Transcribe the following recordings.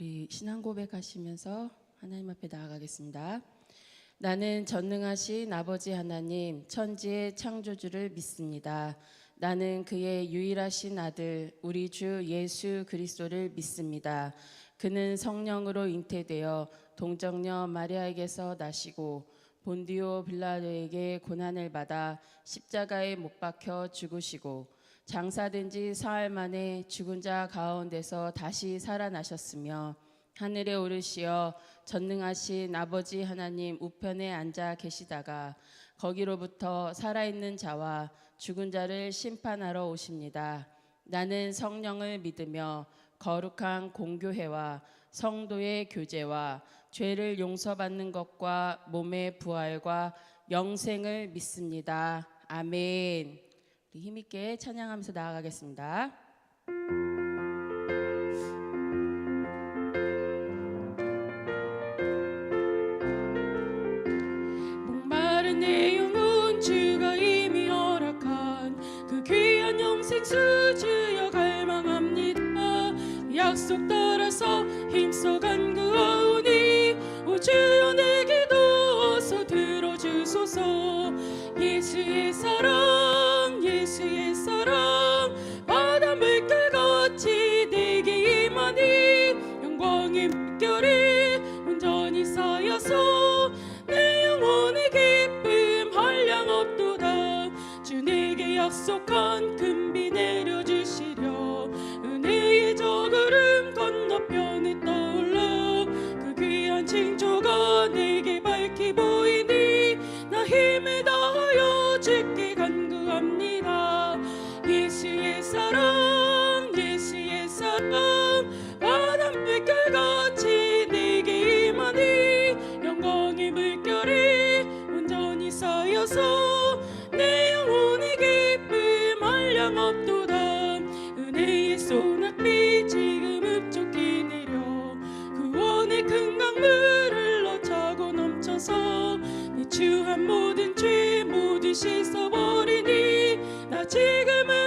우리 신앙 고백하시면서 하나님 앞에 나아가겠습니다. 나는 전능하신 아버지 하나님 천지의 창조주를 믿습니다. 나는 그의 유일하신 아들 우리 주 예수 그리스도를 믿습니다. 그는 성령으로 잉태되어 동정녀 마리아에게서 나시고 본디오 빌라도에게 고난을 받아 십자가에 못 박혀 죽으시고 장사된 지 사흘 만에 죽은 자 가운데서 다시 살아나셨으며 하늘에 오르시어 전능하신 아버지 하나님 우편에 앉아 계시다가 거기로부터 살아있는 자와 죽은 자를 심판하러 오십니다. 나는 성령을 믿으며 거룩한 공교회와 성도의 교제와 죄를 용서받는 것과 몸의 부활과 영생을 믿습니다. 아멘. 힘있게 찬양하면서 나아가겠습니다. 그 주여 갈망합니다. 약속 따라서 힘써 간구하오니 오 주여 내 기도 어서 들어주소서. 예수의 사랑 내 영혼의 기쁨 한량없도다. 주 내게 약속한 금비 내려주시려. 은혜의 저 구름 건너편에 떠올라. 그 귀한 징조가 내게 밝히 보이니 나 힘을 다하여 주께 간구합니다. 예수의 사랑 내 추한 모든 죄 모두 씻어버리니 나 지금 은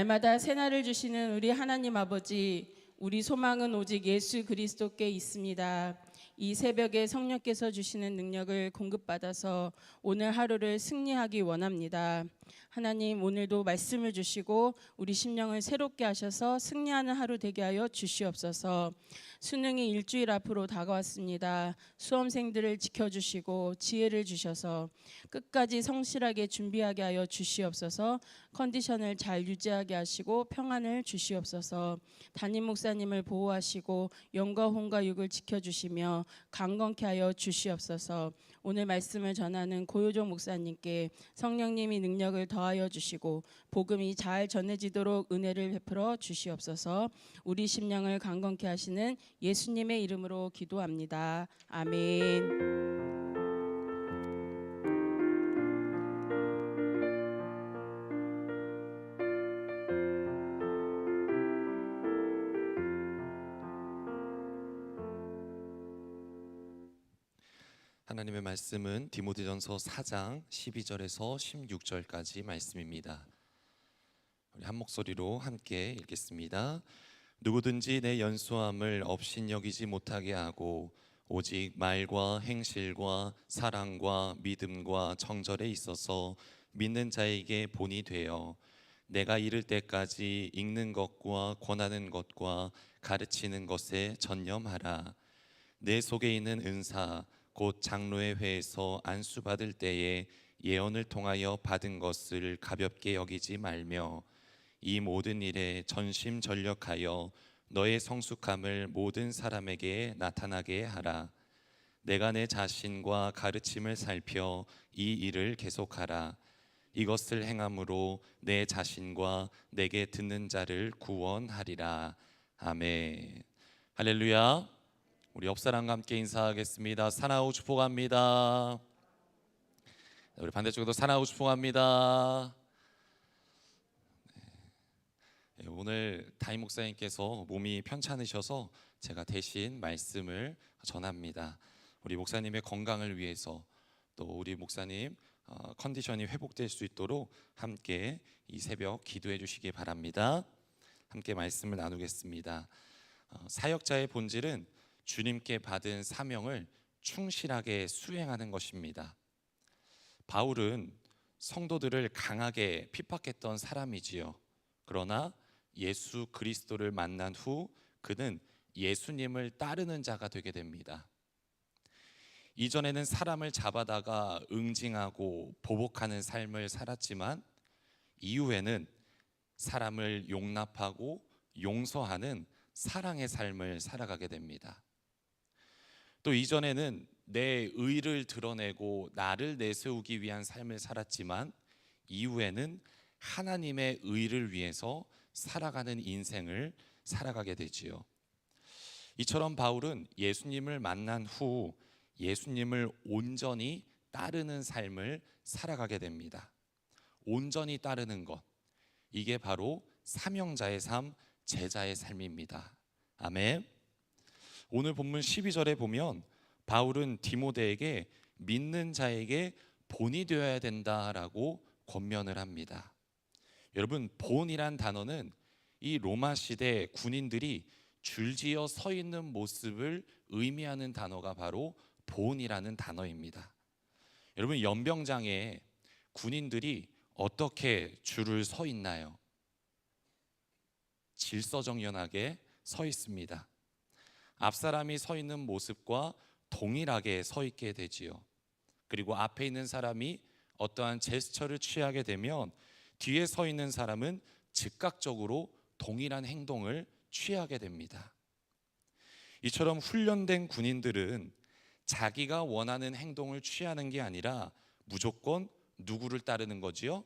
날마다 새날을 주시는 우리 하나님 아버지 우리 소망은 오직 예수 그리스도께 있습니다. 이 새벽에 성령께서 주시는 능력을 공급받아서 오늘 하루를 승리하기 원합니다. 하나님 오늘도 말씀을 주시고 우리 심령을 새롭게 하셔서 승리하는 하루 되게 하여 주시옵소서. 수능이 일주일 앞으로 다가왔습니다. 수험생들을 지켜주시고 지혜를 주셔서 끝까지 성실하게 준비하게 하여 주시옵소서. 컨디션을 잘 유지하게 하시고 평안을 주시옵소서. 담임 목사님을 보호하시고 영과 혼과 육을 지켜주시며 강건케 하여 주시옵소서. 오늘 말씀을 전하는 고요종 목사님께 성령님이 능력을 더하여 주시고 복음이 잘 전해지도록 은혜를 베풀어 주시옵소서. 우리 심령을 강건케 하시는 예수님의 이름으로 기도합니다. 아멘. 말씀은 디모데전서 4장 12절에서 16절까지 말씀입니다. 우리 한 목소리로 함께 읽겠습니다. 누구든지 내 연수함을 업신여기지 못하게 하고 오직 말과 행실과 사랑과 믿음과 정절에 있어서 믿는 자에게 본이 되어 내가 이를 때까지 읽는 것과 권하는 것과 가르치는 것에 전념하라. 내 속에 있는 은사 곧 장로의 회에서 안수 받을 때에 예언을 통하여 받은 것을 가볍게 여기지 말며 이 모든 일에 전심전력하여 너의 성숙함을 모든 사람에게 나타나게 하라. 내가 내 자신과 가르침을 살펴 이 일을 계속하라. 이것을 행함으로 내 자신과 내게 듣는 자를 구원하리라. 아멘. 할렐루야. 우리 옆 사람과 함께 인사하겠습니다. 사나우 축복합니다. 우리 반대쪽에도 사나우 축복합니다. 네, 오늘 다임 목사님께서 몸이 편찮으셔서 제가 대신 말씀을 전합니다. 우리 목사님의 건강을 위해서 또 우리 목사님 어, 컨디션이 회복될 수 있도록 함께 이 새벽 기도해 주시기 바랍니다. 함께 말씀을 나누겠습니다. 어, 사역자의 본질은 주님께 받은 사명을 충실하게 수행하는 것입니다. 바울은 성도들을 강하게 핍박했던 사람이지요. 그러나 예수 그리스도를 만난 후 그는 예수님을 따르는 자가 되게 됩니다. 이전에는 사람을 잡아다가 응징하고 보복하는 삶을 살았지만 이후에는 사람을 용납하고 용서하는 사랑의 삶을 살아가게 됩니다. 또 이전에는 내 의를 드러내고 나를 내세우기 위한 삶을 살았지만 이후에는 하나님의 의를 위해서 살아가는 인생을 살아가게 되지요. 이처럼 바울은 예수님을 만난 후 예수님을 온전히 따르는 삶을 살아가게 됩니다. 온전히 따르는 것. 이게 바로 사명자의 삶, 제자의 삶입니다. 아멘. 오늘 본문 12절에 보면 바울은 디모데에게 믿는 자에게 본이 되어야 된다라고 권면을 합니다. 여러분 본이란 단어는 이 로마 시대 군인들이 줄지어 서 있는 모습을 의미하는 단어가 바로 본이라는 단어입니다. 여러분 연병장에 군인들이 어떻게 줄을 서 있나요? 질서정연하게 서 있습니다. 앞 사람이 서 있는 모습과 동일하게 서 있게 되지요. 그리고 앞에 있는 사람이 어떠한 제스처를 취하게 되면 뒤에 서 있는 사람은 즉각적으로 동일한 행동을 취하게 됩니다. 이처럼 훈련된 군인들은 자기가 원하는 행동을 취하는 게 아니라 무조건 누구를 따르는 거지요?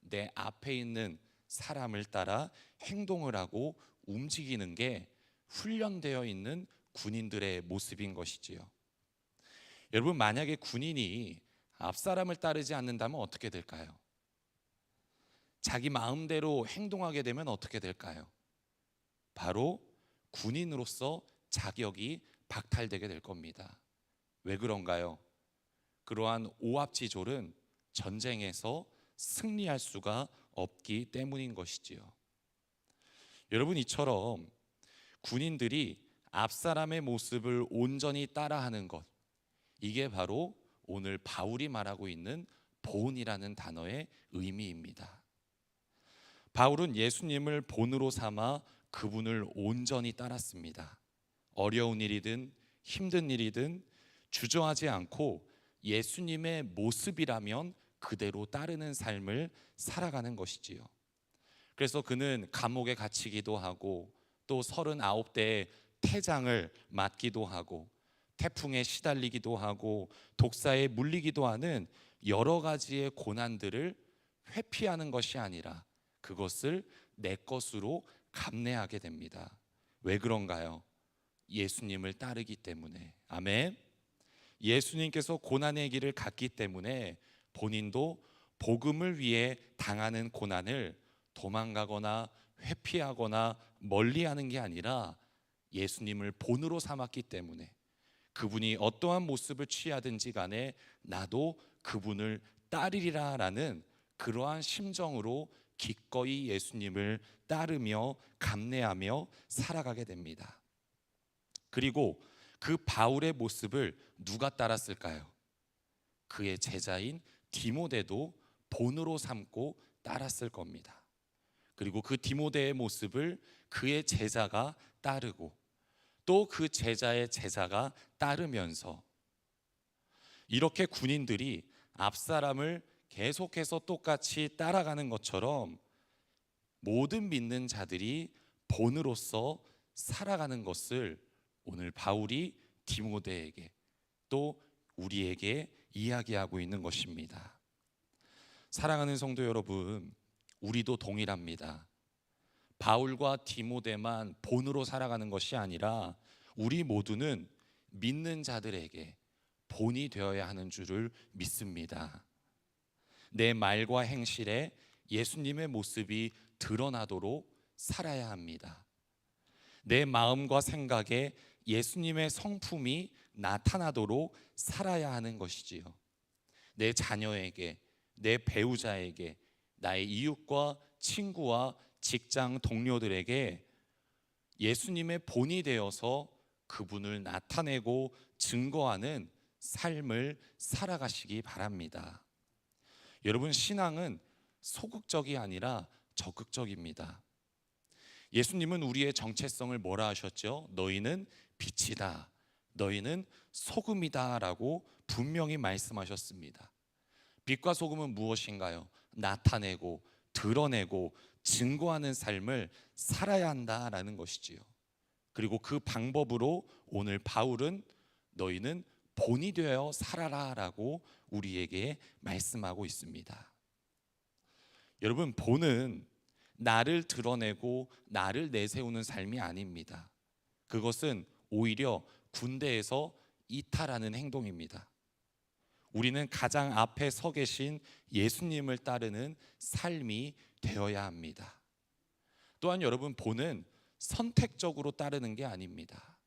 내 앞에 있는 사람을 따라 행동을 하고 움직이는 게 훈련되어 있는 군인들의 모습인 것이지요. 여러분 만약에 군인이 앞 사람을 따르지 않는다면 어떻게 될까요? 자기 마음대로 행동하게 되면 어떻게 될까요? 바로 군인으로서 자격이 박탈되게 될 겁니다. 왜 그런가요? 그러한 오합지졸은 전쟁에서 승리할 수가 없기 때문인 것이지요. 여러분 이처럼 군인들이 앞 사람의 모습을 온전히 따라하는 것 이게 바로 오늘 바울이 말하고 있는 본이라는 단어의 의미입니다. 바울은 예수님을 본으로 삼아 그분을 온전히 따랐습니다. 어려운 일이든 힘든 일이든 주저하지 않고 예수님의 모습이라면 그대로 따르는 삶을 살아가는 것이지요. 그래서 그는 감옥에 갇히기도 하고 또 서른아홉 대의 태장을 맞기도 하고 태풍에 시달리기도 하고 독사에 물리기도 하는 여러 가지의 고난들을 회피하는 것이 아니라 그것을 내 것으로 감내하게 됩니다. 왜 그런가요? 예수님을 따르기 때문에. 아멘. 예수님께서 고난의 길을 갔기 때문에 본인도 복음을 위해 당하는 고난을 도망가거나 회피하거나 멀리하는 게 아니라 예수님을 본으로 삼았기 때문에 그분이 어떠한 모습을 취하든지 간에 나도 그분을 따르리라라는 그러한 심정으로 기꺼이 예수님을 따르며 감내하며 살아가게 됩니다. 그리고 그 바울의 모습을 누가 따랐을까요? 그의 제자인 디모데도 본으로 삼고 따랐을 겁니다. 그리고 그 디모데의 모습을 그의 제자가 따르고 또 그 제자의 제자가 따르면서 이렇게 군인들이 앞 사람을 계속해서 똑같이 따라가는 것처럼 모든 믿는 자들이 본으로서 살아가는 것을 오늘 바울이 디모데에게 또 우리에게 이야기하고 있는 것입니다. 사랑하는 성도 여러분, 우리도 동일합니다. 바울과 디모데만 본으로 살아가는 것이 아니라 우리 모두는 믿는 자들에게 본이 되어야 하는 줄을 믿습니다. 내 말과 행실에 예수님의 모습이 드러나도록 살아야 합니다. 내 마음과 생각에 예수님의 성품이 나타나도록 살아야 하는 것이지요. 내 자녀에게, 내 배우자에게, 나의 이웃과 친구와 직장 동료들에게 예수님의 본이 되어서 그분을 나타내고 증거하는 삶을 살아가시기 바랍니다. 여러분 신앙은 소극적이 아니라 적극적입니다. 예수님은 우리의 정체성을 뭐라 하셨죠? 너희는 빛이다. 너희는 소금이다 라고 분명히 말씀하셨습니다. 빛과 소금은 무엇인가요? 나타내고 드러내고 증거하는 삶을 살아야 한다라는 것이지요. 그리고 그 방법으로 오늘 바울은 너희는 본이 되어 살아라라고 우리에게 말씀하고 있습니다. 여러분 본은 나를 드러내고 나를 내세우는 삶이 아닙니다. 그것은 오히려 군대에서 이탈하는 행동입니다. 우리는 가장 앞에 서 계신 예수님을 따르는 삶이 되어야 합니다. 또한 여러분 본은 선택적으로 따르는 게 아닙니다.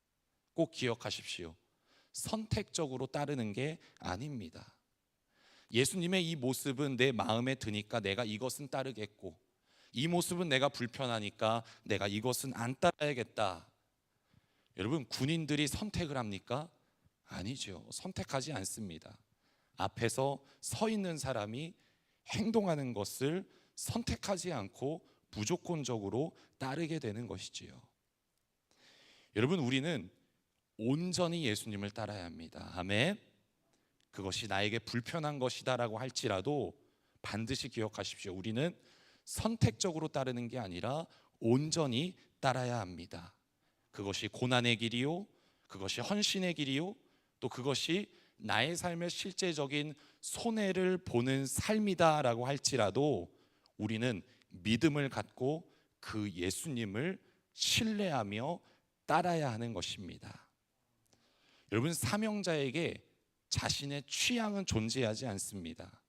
꼭 기억하십시오. 선택적으로 따르는 게 아닙니다. 예수님의 이 모습은 내 마음에 드니까 내가 이것은 따르겠고 이 모습은 내가 불편하니까 내가 이것은 안 따라야겠다. 여러분 군인들이 선택을 합니까? 아니죠. 선택하지 않습니다. 앞에서 서 있는 사람이 행동하는 것을 선택하지 않고 무조건적으로 따르게 되는 것이지요. 여러분 우리는 온전히 예수님을 따라야 합니다. 아멘. 그것이 나에게 불편한 것이다라고 할지라도 반드시 기억하십시오. 우리는 선택적으로 따르는 게 아니라 온전히 따라야 합니다. 그것이 고난의 길이요, 그것이 헌신의 길이요, 또 그것이 나의 삶의 실제적인 손해를 보는 삶이다라고 할지라도 우리는 믿음을 갖고 그 예수님을 신뢰하며 따라야 하는 것입니다. 여러분 사명자에게 자신의 취향은 존재하지 않습니다.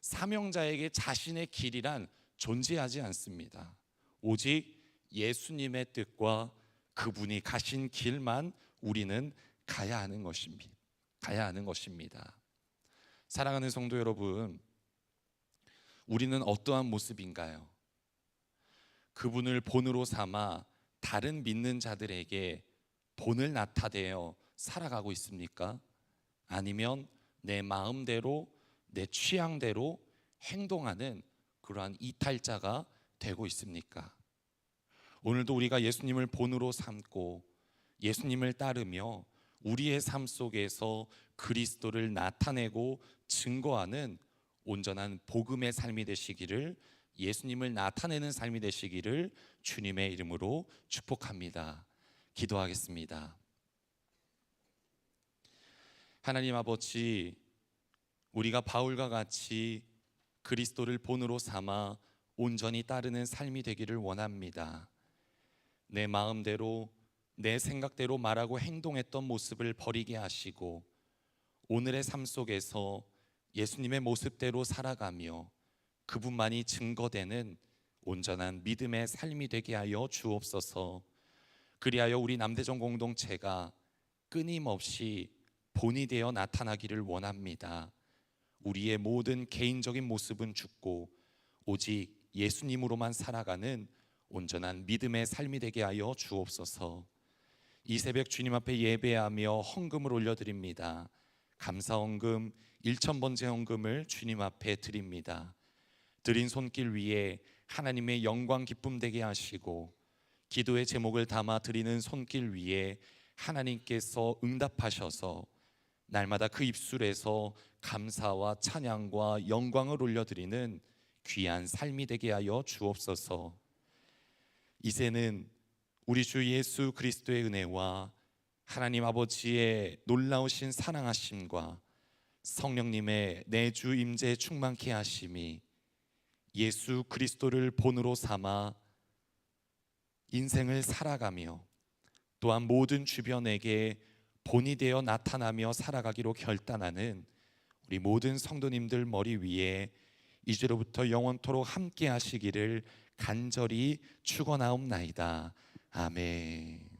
사명자에게 자신의 길이란 존재하지 않습니다. 오직 예수님의 뜻과 그분이 가신 길만 우리는 가야 하는 것입니다. 가야 하는 것입니다. 사랑하는 성도 여러분, 우리는 어떠한 모습인가요? 그분을 본으로 삼아 다른 믿는 자들에게 본을 나타내어 살아가고 있습니까? 아니면 내 마음대로 내 취향대로 행동하는 그러한 이탈자가 되고 있습니까? 오늘도 우리가 예수님을 본으로 삼고 예수님을 따르며 우리의 삶 속에서 그리스도를 나타내고 증거하는 온전한 복음의 삶이 되시기를 예수님을 나타내는 삶이 되시기를 주님의 이름으로 축복합니다. 기도하겠습니다. 하나님 아버지, 우리가 바울과 같이 그리스도를 본으로 삼아 온전히 따르는 삶이 되기를 원합니다. 내 마음대로 내 생각대로 말하고 행동했던 모습을 버리게 하시고 오늘의 삶 속에서 예수님의 모습대로 살아가며 그분만이 증거되는 온전한 믿음의 삶이 되게 하여 주옵소서. 그리하여 우리 남대전 공동체가 끊임없이 본이 되어 나타나기를 원합니다. 우리의 모든 개인적인 모습은 죽고 오직 예수님으로만 살아가는 온전한 믿음의 삶이 되게 하여 주옵소서. 이 새벽 주님 앞에 예배하며 헌금을 올려드립니다. 감사 헌금 1천 번째 헌금을 주님 앞에 드립니다. 드린 손길 위에 하나님의 영광 기쁨 되게 하시고 기도의 제목을 담아 드리는 손길 위에 하나님께서 응답하셔서 날마다 그 입술에서 감사와 찬양과 영광을 올려드리는 귀한 삶이 되게 하여 주옵소서. 이제는 우리 주 예수 그리스도의 은혜와 하나님 아버지의 놀라우신 사랑하심과 성령님의 내주 임재 충만케 하심이 예수 그리스도를 본으로 삼아 인생을 살아가며 또한 모든 주변에게 본이 되어 나타나며 살아가기로 결단하는 우리 모든 성도님들 머리 위에 이제로부터 영원토록 함께 하시기를 간절히 축원하옵나이다. 아멘.